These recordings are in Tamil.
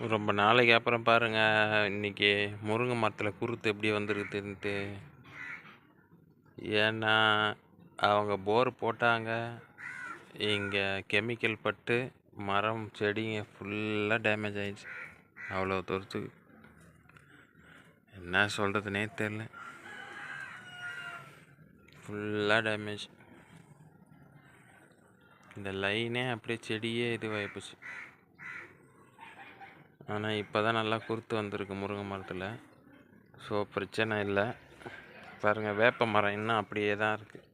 ரொம்ப நாளைக்கு அப்புறம் பாருங்கள் இன்னைக்கு முருங்கை மரத்தில் குருத்து எப்படி வந்துருக்குதுன்ட்டு. ஏன்னா அவங்க போர் போட்டாங்க. இங்கே கெமிக்கல் பட்டு மரம் செடிங்க ஃபுல்லாக டேமேஜ் ஆகிடுச்சு அவ்வளோ தூரத்துக்கு என்ன சொல்கிறதுனே தெரில. ஃபுல்லாக டேமேஜ் இந்த லைனே அப்படியே செடியே இதுவாகி போச்சு ஆனால் இப்போ தான் நல்லா குருத்து வந்திருக்கு முருங்கை மரத்தில் ஸோ பிரச்சனை இல்லை. பாருங்கள் வேப்ப மரம் இன்னும் அப்படியே தான் இருக்குது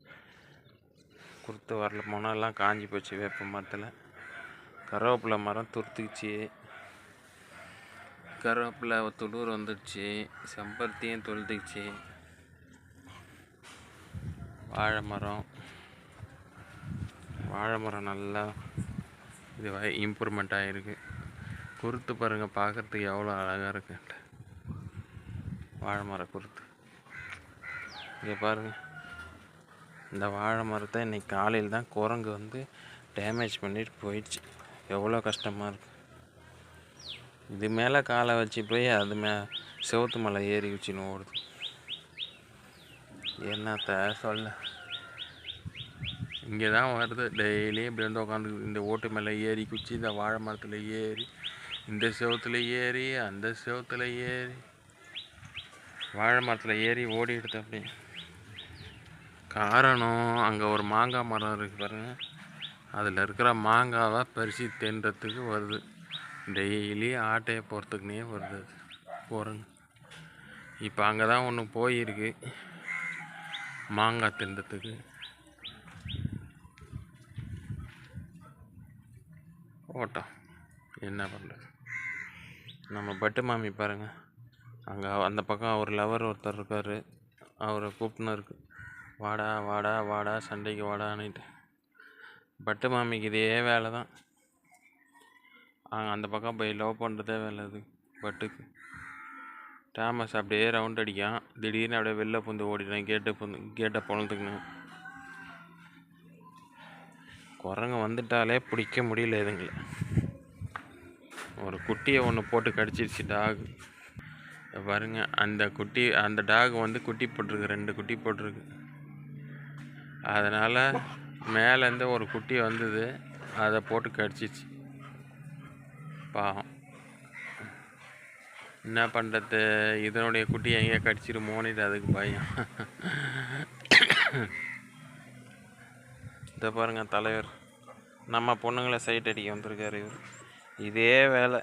குருத்து வரல. முனெல்லாம் காஞ்சி போச்சு வேப்ப மரத்தில். கருவேப்பிலை மரம் துருத்துக்குச்சு கருவேப்பிலை துளூர் வந்துடுச்சு. செம்பருத்தியும் தொழுதுச்சு வாழை மரம். வாழை மரம் நல்லா இது இம்ப்ரூவ்மெண்ட் ஆகிருக்கு குருத்து பாருங்கள் பார்க்குறதுக்கு எவ்வளோ அழகாக இருக்குன்ட்டு வாழை மரம் குருத்து. இங்கே பாருங்கள் இந்த வாழை மரத்தை இன்றைக்கி காலையில் தான் குரங்கு வந்து டேமேஜ் பண்ணிட்டு போயிடுச்சு. எவ்வளோ கஷ்டமாக இருக்கு. இது மேலே காலை வச்சு போய் அது மே செவத்து மலை ஏறி வச்சுன்னு ஓடுது. என்னத்த சொல்ல. இங்கே தான் வருது. டெய்லியும் இப்படி வந்து உட்காந்து இந்த ஓட்டு மேலே ஏறி குச்சி இந்த வாழை மரத்தில் ஏறி இந்த செவுத்துல ஏறி அந்த செவுத்துல ஏறி. வாழை மரத்தில் ஏறி ஓடிடுது அப்படி காரணம் அங்கே ஒரு மாங்காய் மரம் இருக்குது பாருங்கள் அதில் இருக்கிற மாங்காவை பறித்து தின்றத்துக்கு வருது. டெய்லி ஆட்டையை போகிறதுக்குனே வருது. போகிறேங்க இப்போ அங்கே தான் ஒன்று போயிருக்கு. மாங்காய் தின்றத்துக்கு ஓட்டம் என்ன பண்ணுறது நம்ம பட்டு மாமி பாருங்க. அங்கே அந்த பக்கம் ஒரு லவர் ஒருத்தர் இருக்கார். அவரை கூப்பிட்டுன்னு இருக்கு வாடா வாடா வாடா சண்டைக்கு வாடான்னுட்டு. பட்டு மாமிக்கு இதே வேலை தான் அந்த பக்கம் போய் லவ் பண்ணுறதே வேலை அது பட்டுக்கு. தாமஸ் அப்படியே ரவுண்ட் அடிக்கான். திடீர்னு அப்படியே வெளில புந்து ஓடிட்டான் கேட்டை புந்து கேட்டை பொழுதுக்குன்னு குரங்கு வந்துட்டாலே பிடிக்க முடியல இதுங்களை. ஒரு குட்டியை ஒன்று போட்டு கடிச்சிருச்சு டாக். பாருங்க அந்த குட்டி அந்த டாக் வந்து குட்டி போட்டிருக்கு ரெண்டு குட்டி போட்டிருக்கு. அதனால் மேலேருந்து ஒரு குட்டி வந்தது அதை போட்டு கடிச்சிச்சு பாவம். என்ன பண்ணுறது இதனுடைய குட்டி எங்கேயா கடிச்சிருமோன்னு அதுக்கு பயம். இதை பாருங்க தலைவர். நம்ம பொண்ணுங்களை சைட் அடிக்க வந்திருக்காரு இவர். இதே வேலை.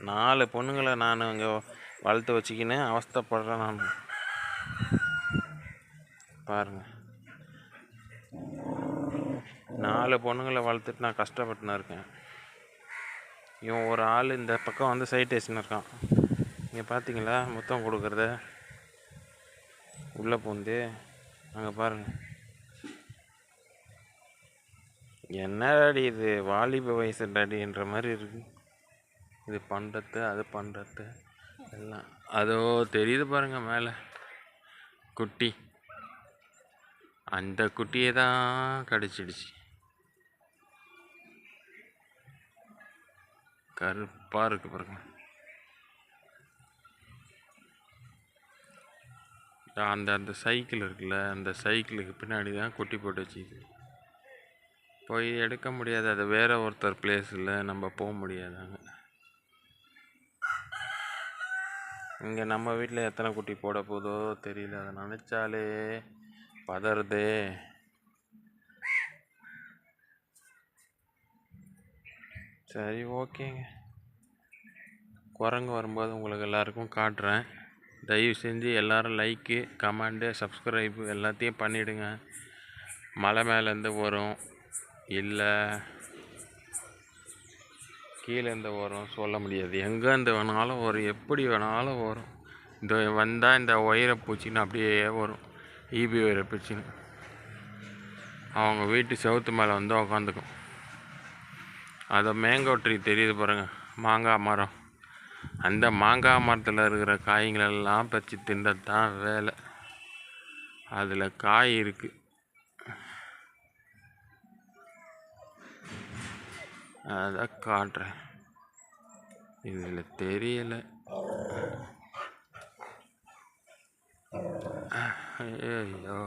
நாலு பொண்ணுங்களை நான் அங்கே வளர்த்து வச்சுக்கின்னு அவஸ்தைப்படுறேன் நான். பாருங்க. நாலு பொண்ணுங்களை வளர்த்துட்டு நான் கஷ்டப்பட்டுன்னு இருக்கேன். இவன் ஒரு ஆள் இந்த பக்கம் வந்து சைட் வச்சுன்னு இருக்கான். இங்கே பார்த்தீங்களா முத்தம் கொடுக்குறத. உள்ளே பூந்து. அங்கே பாருங்கள் என்னடாடி இது? வாலிப வயசு டாடின்ற மாதிரி இருக்கு. இது பண்ணுறது அது பண்ணுறது எல்லாம். அதோ தெரியுது பாருங்க மேலே. குட்டி. அந்த குட்டியை தான் கடிச்சிடுச்சு. கருப்பாக இருக்கு பாருங்க. அந்த அந்த சைக்கிள் இருக்குல்ல அந்த சைக்கிளுக்கு பின்னாடி தான் குட்டி போட்டு வச்சுக்குது போய் எடுக்க முடியாது. அது வேறு ஒருத்தர் பிளேஸில் நம்ம போக முடியாது அங்கே. இங்கே நம்ம வீட்டில் எத்தனை குட்டி போட போதோ தெரியல. அதை நினச்சாலே பதறுதே. சரி ஓகேங்க. குரங்கு வரும்போது உங்களுக்கு எல்லாருக்கும் காட்டுறேன். தயவு செஞ்சு எல்லோரும் லைக்கு கமெண்டு சப்ஸ்கிரைபு எல்லாத்தையும் பண்ணிவிடுங்க மலை மேலேருந்து வரும். இல்லை. கீழேருந்து வரும் சொல்ல முடியாது. எங்கேருந்து வேணாலும் வரும். எப்படி வேணாலும் வரும். இந்த வந்தால் இந்த ஒயரை பூச்சின்னு அப்படியே வரும். ஈபி ஒயரை பூச்சின்னு. அவங்க வீட்டு செவுத்து மேலே வந்து உக்காந்துக்கும். அதை மேங்கோ ட்ரீ தெரியுது பாருங்கள் மாங்காய் மரம். அந்த மாங்காய் மரத்தில் இருக்கிற காய்களெல்லாம் பறித்து தின்றது தான் வேலை. அதில் காய் இருக்குது அதை காட்டுறேன். இதில் தெரியலை. ஐயோ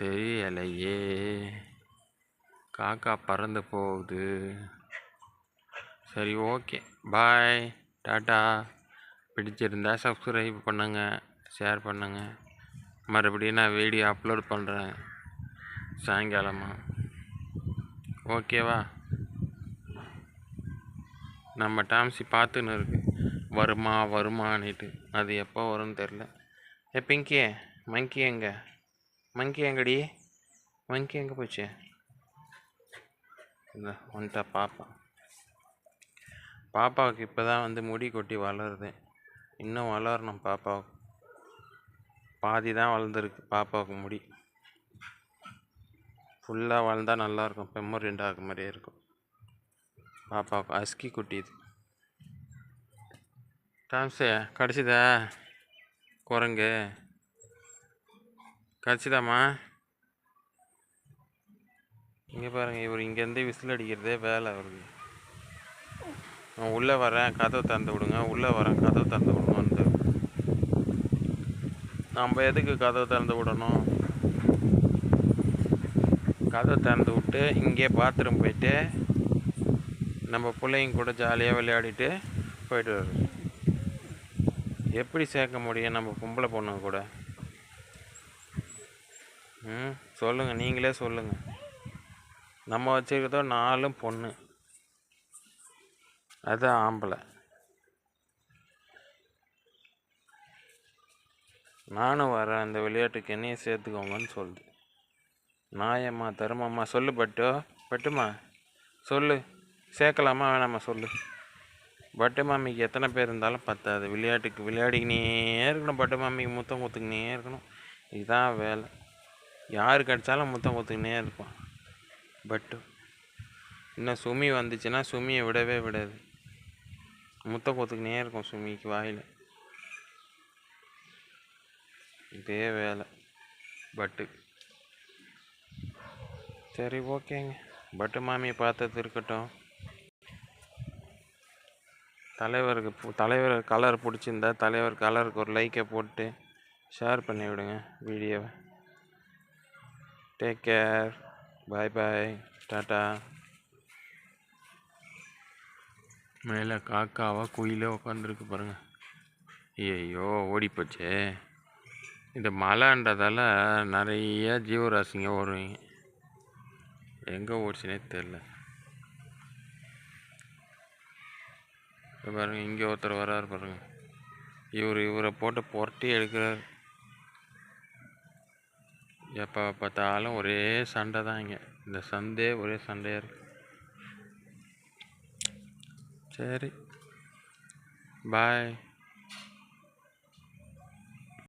தெரியலையே. காக்கா பறந்து போகுது. சரி ஓகே. பாய். டாட்டா. பிடிச்சிருந்தா சப்ஸ்கிரைப் பண்ணுங்கள் ஷேர் பண்ணுங்கள் மறுபடியும் நான் வீடியோ அப்லோட் பண்ணுறேன் சாயங்காலமாக ஓகேவா? நம்ம டாம்ஸி பார்த்துன்னு இருக்கு. வருமா வருமானிட்டு அது எப்போ வரும்னு தெரில ஏ பிங்கி மங்கி எங்க? மங்கி எங்கடி? மங்கி எங்கே போச்சு? இந்த வந்துட்டா பாப்பா. பாப்பாவுக்கு இப்போ தான் வந்து முடி கொட்டி வளருது. இன்னும் வளரணும் பாப்பாவுக்கு. பாதி தான் வளர்ந்துருக்கு பாப்பாவுக்கு முடி. ஃபுல்லாக வளர்ந்தால் நல்லாயிருக்கும் பெம்மர் ரெண்டாக மாதிரியே இருக்கும். பாப்பாவுக்கு அஸ்கி குட்டி இது. டாம்ஸு கடிச்சிதா? குரங்கு. கடிச்சிதாம்மா? இங்கே பாருங்கள் இவர் இங்கேருந்து விசில் அடிக்கிறதே வேலை அவருக்கு. நான் உள்ளே வரேன் கதவை திறந்து விடுங்க உள்ளே வரேன் கதவை திறந்து விடுங்கன்ட்டு நம்ம எதுக்கு கதவை திறந்து விடணும்? கதவை திறந்து விட்டு இங்கே பாத்ரூம் போயிட்டு நம்ம பிள்ளைங்க கூட ஜாலியாக விளையாடிட்டு போயிட்டு வருது. எப்படி சேர்க்க முடியும் நம்ம பொம்பளை பொண்ணுங்க கூட? ம் சொல்லுங்கள் நீங்களே சொல்லுங்கள் நம்ம வச்சுருக்கதோ நாலும் பொண்ணு. அது ஆம்பளை. நானும் வரேன் அந்த விளையாட்டுக்கு என்னையும் சேர்த்துக்கோங்கன்னு சொல்லுது. நாயம்மா தருமம்மா சொல்லு பட்டோ. பட்டுமா? சொல்லு. சேர்க்கலாமா வேணாமா சொல்லு. பட்டு மாமிக்கு எத்தனை பேர் இருந்தாலும் பத்தாது. விளையாட்டுக்கு விளையாடிக்கினே இருக்கணும். பட்டு மாமிக்கு முத்தம் கொடுத்துக்கினே இருக்கணும். இதுதான் வேலை. யார் கடிச்சாலும் முத்தம் கொடுத்துக்கினே இருப்பான். பட்டு. இன்னும் சுமி வந்துச்சுன்னா சுமியை விடவே விடாது. முத்தம் கொடுத்துக்கினே இருக்கும் சுமிக்கு வாயில். இதே வேலை. பட்டு. சரி ஓகேங்க. பட்டு மாமியை பார்த்தது இருக்கட்டும். தலைவருக்கு தலைவர் கலர் பிடிச்சிருந்தா தலைவர் கலருக்கு ஒரு லைக்கை போட்டு ஷேர் பண்ணி விடுங்க வீடியோவை take care bye bye tata மேலே காக்காவா குயிலே உட்காந்துருக்கு பாருங்கள் ஐயோ ஓடி போச்சே. இந்த மழைன்றதால நிறைய ஜீவராசிங்க வருவீங்க. எங்கே ஓடிச்சுனே தெரில இப்போ பாருங்கள் இங்கே ஒருத்தர் வராரு பாருங்கள் இவர் இவரை போட்டு புரட்டி எடுக்கிறார். எப்போ பார்த்தாலும் ஒரே சண்டை தான் இங்கே. இந்த சண்டே ஒரே சண்டையாக இருக்கு. சரி. பாய்